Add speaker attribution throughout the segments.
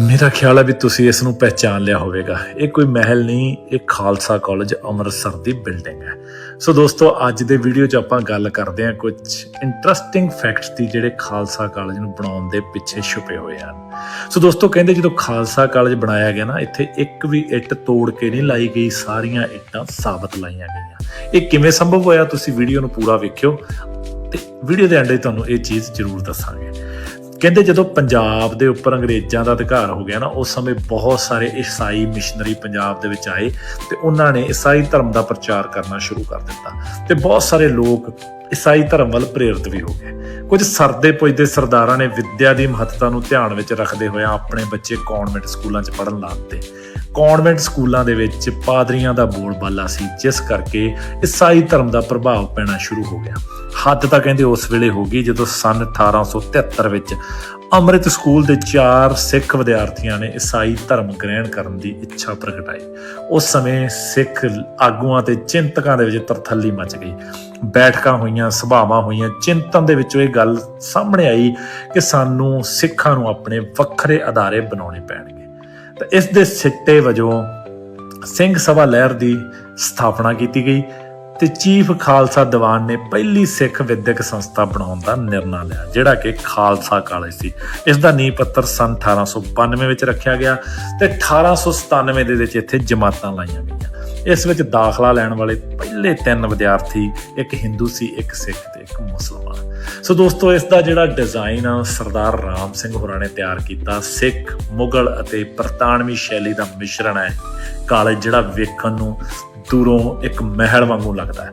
Speaker 1: ਮੇਰਾ ਖਿਆਲ ਹੈ ਵੀ ਤੁਸੀਂ ਇਸ ਨੂੰ ਪਹਿਚਾਨ ਲਿਆ ਹੋਵੇਗਾ। ਇਹ ਕੋਈ ਮਹਿਲ ਨਹੀਂ, ਇਹ ਖਾਲਸਾ ਕਾਲਜ ਅੰਮ੍ਰਿਤਸਰ ਦੀ ਬਿਲਡਿੰਗ ਹੈ। ਸੋ ਦੋਸਤੋ, ਅੱਜ ਦੇ ਵੀਡੀਓ 'ਚ ਆਪਾਂ ਗੱਲ ਕਰਦੇ ਹਾਂ ਕੁਝ ਇੰਟਰਸਟਿੰਗ ਫੈਕਟਸ ਦੀ ਜਿਹੜੇ ਖਾਲਸਾ ਕਾਲਜ ਨੂੰ ਬਣਾਉਣ ਦੇ ਪਿੱਛੇ ਛੁਪੇ ਹੋਏ ਹਨ। ਸੋ ਦੋਸਤੋ, ਕਹਿੰਦੇ ਜਦੋਂ ਖਾਲਸਾ ਕਾਲਜ ਬਣਾਇਆ ਗਿਆ ਨਾ, ਇੱਥੇ ਇੱਕ ਵੀ ਇੱਟ ਤੋੜ ਕੇ ਨਹੀਂ ਲਾਈ ਗਈ, ਸਾਰੀਆਂ ਇੱਟਾਂ ਸਾਬਤ ਲਾਈਆਂ ਗਈਆਂ। ਇਹ ਕਿਵੇਂ ਸੰਭਵ ਹੋਇਆ, ਤੁਸੀਂ ਵੀਡੀਓ ਨੂੰ ਪੂਰਾ ਵੇਖਿਓ। ਤੇ ਵੀਡੀਓ ਦੇ ਐਂਡ 'ਤੇ ਤੁਹਾਨੂੰ ਇਹ ਚੀਜ਼ ਜ਼ਰੂਰ ਦੱਸਾਂਗੇ। ਕਹਿੰਦੇ ਜਦੋਂ ਪੰਜਾਬ ਦੇ ਉੱਪਰ ਅੰਗਰੇਜ਼ਾਂ ਦਾ ਅਧਿਕਾਰ ਹੋ ਗਿਆ ਨਾ, ਉਸ ਸਮੇਂ ਬਹੁਤ ਸਾਰੇ ਈਸਾਈ ਮਿਸ਼ਨਰੀ ਪੰਜਾਬ ਦੇ ਵਿੱਚ ਆਏ ਤੇ ਉਹਨਾਂ ਨੇ ਈਸਾਈ ਧਰਮ ਦਾ ਪ੍ਰਚਾਰ ਕਰਨਾ ਸ਼ੁਰੂ ਕਰ ਦਿੱਤਾ ਤੇ ਬਹੁਤ ਸਾਰੇ ਲੋਕ ਈਸਾਈ ਧਰਮ ਵੱਲ ਪ੍ਰੇਰਿਤ ਵੀ ਹੋ ਗਏ। ਕੁਝ ਸਰਦੇ ਪੁੱਜਦੇ ਸਰਦਾਰਾਂ ਨੇ ਵਿੱਦਿਆ ਦੀ ਮਹੱਤਤਾ ਨੂੰ ਧਿਆਨ ਵਿੱਚ ਰੱਖਦੇ ਹੋਏ ਆਪਣੇ ਬੱਚੇ ਕਨਵੈਂਟ ਸਕੂਲਾਂ 'ਚ ਪੜ੍ਹਨ ਲਾ ਦਿੱਤੇ ਕਨਵੈਂਟ ਸਕੂਲਾਂ ਦੇ ਵਿੱਚ ਪਾਦਰੀਆਂ ਦਾ ਬੋਲਬਾਲਾ ਸੀ, ਜਿਸ ਕਰਕੇ ਈਸਾਈ ਧਰਮ ਦਾ ਪ੍ਰਭਾਵ ਪੈਣਾ ਸ਼ੁਰੂ ਹੋ ਗਿਆ। ਹੱਦ ਤਾਂ ਕਹਿੰਦੇ ਉਸ ਵੇਲੇ ਹੋ ਗਈ ਜਦੋਂ ਸਨ 1873 ਵਿੱਚ ਅੰਮ੍ਰਿਤ ਸਕੂਲ ਦੇ ਚਾਰ ਸਿੱਖ ਵਿਦਿਆਰਥੀਆਂ ਨੇ ਈਸਾਈ ਧਰਮ ਗ੍ਰਹਿਣ ਕਰਨ ਦੀ ਇੱਛਾ ਪ੍ਰਗਟਾਈ। ਉਸ ਸਮੇਂ ਸਿੱਖ ਆਗੂਆਂ ਤੇ ਚਿੰਤਕਾਂ ਦੇ ਵਿੱਚ ਤਰਥੱਲੀ ਮਚ ਗਈ। ਬੈਠਕਾਂ ਹੋਈਆਂ, ਸਭਾਵਾਂ ਹੋਈਆਂ, ਚਿੰਤਨ ਦੇ ਵਿੱਚੋਂ ਇਹ ਗੱਲ ਸਾਹਮਣੇ ਆਈ ਕਿ ਸਾਨੂੰ ਸਿੱਖਾਂ ਨੂੰ ਆਪਣੇ ਵੱਖਰੇ ਅਦਾਰੇ ਬਣਾਉਣੇ ਪੈਣਗੇ। ਤਾਂ ਇਸ ਦੇ ਸਿੱਟੇ ਵਜੋਂ ਸਿੰਘ ਸਭਾ ਲਹਿਰ ਦੀ ਸਥਾਪਨਾ ਕੀਤੀ ਗਈ। ਤੇ ਚੀਫ ਖਾਲਸਾ ਦੀਵਾਨ ਨੇ ਪਹਿਲੀ ਸਿੱਖ ਵਿਦਿਅਕ ਸੰਸਥਾ ਬਣਾਉਣ ਦਾ ਨਿਰਣਾ ਲਿਆ, ਜਿਹੜਾ ਕਿ ਖਾਲਸਾ ਕਾਲਜ ਸੀ। ਇਸ ਦਾ ਨੀਂਹ ਪੱਥਰ ਸਨ 1892 ਵਿੱਚ ਰੱਖਿਆ ਗਿਆ ਤੇ 1897 ਦੇ ਵਿੱਚ ਇੱਥੇ ਜਮਾਤਾਂ ਲਾਈਆਂ ਗਈਆਂ। ਇਸ ਵਿੱਚ ਦਾਖਲਾ ਲੈਣ ਵਾਲੇ ਪਹਿਲੇ ਤਿੰਨ ਵਿਦਿਆਰਥੀ, ਇੱਕ ਹਿੰਦੂ ਸੀ, ਇੱਕ ਸਿੱਖ ਤੇ ਇੱਕ ਮੁਸਲਮਾਨ। ਸੋ ਦੋਸਤੋ ਇਸ ਦਾ ਜਿਹੜਾ ਡਿਜ਼ਾਈਨ ਆ, ਸਰਦਾਰ ਰਾਮ ਸਿੰਘ ਹੋਰਾਂ ਨੇ ਤਿਆਰ ਕੀਤਾ। ਸਿੱਖ, ਮੁਗਲ ਅਤੇ ਬਰਤਾਨਵੀ ਸ਼ੈਲੀ ਦਾ ਮਿਸ਼ਰਣ ਹੈ। ਕਾਲਜ ਜਿਹੜਾ ਵੇਖਣ ਨੂੰ ਦੂਰੋਂ ਇੱਕ ਮਹਿਲ ਵਾਂਗੂ ਲੱਗਦਾ ਹੈ।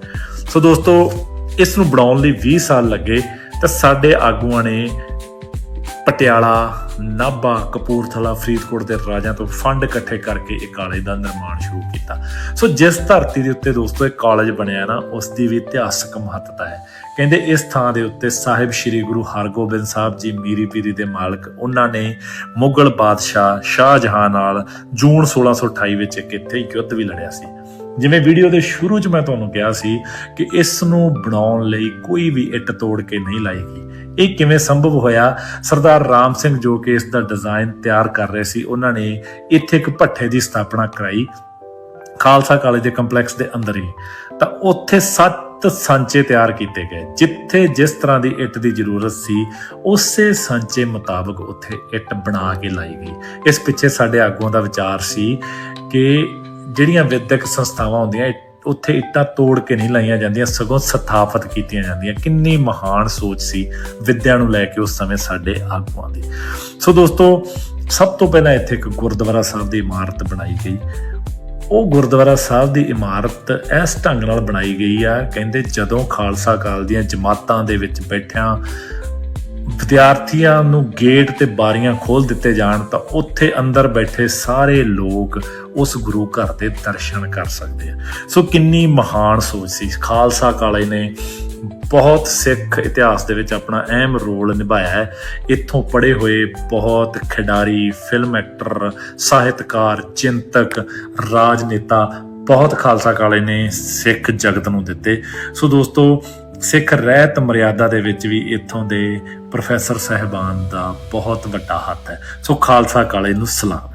Speaker 1: ਸੋ ਦੋਸਤੋ, ਇਸ ਨੂੰ ਬਣਾਉਣ ਲਈ 20 ਸਾਲ ਲੱਗੇ ਤਾਂ ਸਾਡੇ ਆਗੂਆਂ ਨੇ ਪਟਿਆਲਾ, ਨਾਭਾ, ਕਪੂਰਥਲਾ, ਫਰੀਦਕੋਟ ਦੇ ਰਾਜਾਂ ਤੋਂ ਫੰਡ ਇਕੱਠੇ ਕਰਕੇ ਇਹ ਕਾਲਜ ਦਾ ਨਿਰਮਾਣ ਸ਼ੁਰੂ ਕੀਤਾ। ਸੋ ਜਿਸ ਧਰਤੀ ਦੇ ਉੱਤੇ ਦੋਸਤੋ ਇਹ ਕਾਲਜ ਬਣਿਆ ਨਾ, ਉਸ ਦੀ ਵੀ ਇਤਿਹਾਸਕ ਮਹੱਤਤਾ ਹੈ। ਕਹਿੰਦੇ ਇਸ ਥਾਂ ਦੇ ਉੱਤੇ ਸਾਹਿਬ ਸ੍ਰੀ ਗੁਰੂ ਹਰਗੋਬਿੰਦ ਸਾਹਿਬ ਜੀ ਮੀਰੀ ਪੀਰੀ ਦੇ ਮਾਲਕ ਉਹਨਾਂ ਨੇ ਮੁਗਲ ਬਾਦਸ਼ਾਹ ਸ਼ਾਹਜਹਾਨ ਨਾਲ ਜੂਨ 1628 ਵਿੱਚ ਇੱਕ ਇੱਥੇ ਯੁੱਧ ਵੀ ਲੜਿਆ ਸੀ। ਜਿਵੇਂ ਵੀਡੀਓ ਦੇ ਸ਼ੁਰੂ 'ਚ ਮੈਂ ਤੁਹਾਨੂੰ ਕਿਹਾ ਸੀ ਕਿ ਇਸ ਨੂੰ ਬਣਾਉਣ ਲਈ ਕੋਈ ਵੀ ਇੱਟ ਤੋੜ ਕੇ ਨਹੀਂ ਲਾਏਗੀ। ਇਹ ਕਿਵੇਂ ਸੰਭਵ ਹੋਇਆ? ਸਰਦਾਰ ਰਾਮ ਸਿੰਘ ਜੋ ਕਿ ਇਸ ਦਾ ਡਿਜ਼ਾਈਨ ਤਿਆਰ ਕਰ ਰਹੇ ਸੀ, ਉਹਨਾਂ ਨੇ ਇੱਥੇ ਇੱਕ ਭੱਠੇ ਦੀ ਸਥਾਪਨਾ ਕਰਾਈ, ਖਾਲਸਾ ਕਾਲਜ ਦੇ ਕੰਪਲੈਕਸ ਦੇ ਅੰਦਰ ਹੀ। ਤਾਂ ਉੱਥੇ ਸੱਤ ਸਾਂਚੇ ਤਿਆਰ ਕੀਤੇ ਗਏ, ਜਿੱਥੇ ਜਿਸ ਤਰ੍ਹਾਂ ਦੀ ਇੱਟ ਦੀ ਜ਼ਰੂਰਤ ਸੀ, ਉਸੇ ਸਾਂਚੇ ਮੁਤਾਬਕ ਉੱਥੇ ਇੱਟ ਬਣਾ ਕੇ ਲਾਈ ਗਈ। ਇਸ ਪਿੱਛੇ ਸਾਡੇ ਆਗੂਆਂ ਦਾ ਵਿਚਾਰ ਸੀ ਕਿ ਜਿਹੜੀਆਂ ਵਿਦਿਅਕ ਸੰਸਥਾਵਾਂ ਹੁੰਦੀਆਂ ਉੱਥੇ ਇੱਟਾਂ ਤੋੜ ਕੇ ਨਹੀਂ ਲਾਈਆਂ ਜਾਂਦੀਆਂ, ਸਗੋਂ ਸਥਾਪਿਤ ਕੀਤੀਆਂ ਜਾਂਦੀਆਂ। ਕਿੰਨੀ ਮਹਾਨ ਸੋਚ ਸੀ ਵਿਦਿਆ ਨੂੰ ਲੈ ਕੇ ਉਸ ਸਮੇਂ ਸਾਡੇ ਆਗੂਆਂ ਦੀ। ਸੋ ਦੋਸਤੋ, ਸਭ ਤੋਂ ਪਹਿਲਾਂ ਇੱਥੇ ਇੱਕ ਗੁਰਦੁਆਰਾ ਸਾਹਿਬ ਦੀ ਇਮਾਰਤ ਬਣਾਈ ਗਈ। ਉਹ ਗੁਰਦੁਆਰਾ ਸਾਹਿਬ ਦੀ ਇਮਾਰਤ ਇਸ ਢੰਗ ਨਾਲ ਬਣਾਈ ਗਈ ਆ, ਕਹਿੰਦੇ ਜਦੋਂ ਖਾਲਸਾ ਕਾਲ ਦੀਆਂ ਜਮਾਤਾਂ ਦੇ ਵਿੱਚ ਬੈਠਿਆਂ ਵਿਦਿਆਰਥੀਆਂ ਨੂੰ ਗੇਟ ਤੇ ਬਾਰੀਆਂ ਖੋਲ ਦਿੱਤੇ ਜਾਣ ਤਾਂ ਉੱਥੇ ਅੰਦਰ ਬੈਠੇ ਸਾਰੇ ਲੋਕ ਉਸ ਗੁਰੂ ਘਰ ਦੇ ਦਰਸ਼ਨ ਕਰ ਸਕਦੇ ਆ। ਸੋ ਕਿੰਨੀ ਮਹਾਨ ਸੋਚ ਸੀ। ਖਾਲਸਾ ਕਾਲਜ ਨੇ ਬਹੁਤ ਸਿੱਖ ਇਤਿਹਾਸ ਦੇ ਵਿੱਚ ਆਪਣਾ ਅਹਿਮ ਰੋਲ ਨਿਭਾਇਆ ਹੈ। ਇੱਥੋਂ ਪੜ੍ਹੇ ਹੋਏ ਬਹੁਤ ਖਿਡਾਰੀ ਫਿਲਮ ਐਕਟਰ ਸਾਹਿਤਕਾਰ, ਚਿੰਤਕ, ਰਾਜਨੇਤਾ ਬਹੁਤ ਖਾਲਸਾ ਕਾਲਜ ਨੇ ਸਿੱਖ ਜਗਤ ਨੂੰ ਦਿੱਤੇ। ਸੋ ਦੋਸਤੋ ਸਿੱਖ ਰਹਿਤ ਮਰਿਆਦਾ ਦੇ ਵਿੱਚ ਵੀ ਇੱਥੋਂ ਦੇ ਪ੍ਰੋਫੈਸਰ ਸਹਿਬਾਨ ਦਾ ਬਹੁਤ ਵੱਡਾ ਹੱਥ ਹੈ। ਸੋ ਖਾਲਸਾ ਕਾਲਜ ਨੂੰ ਸਲਾਮ।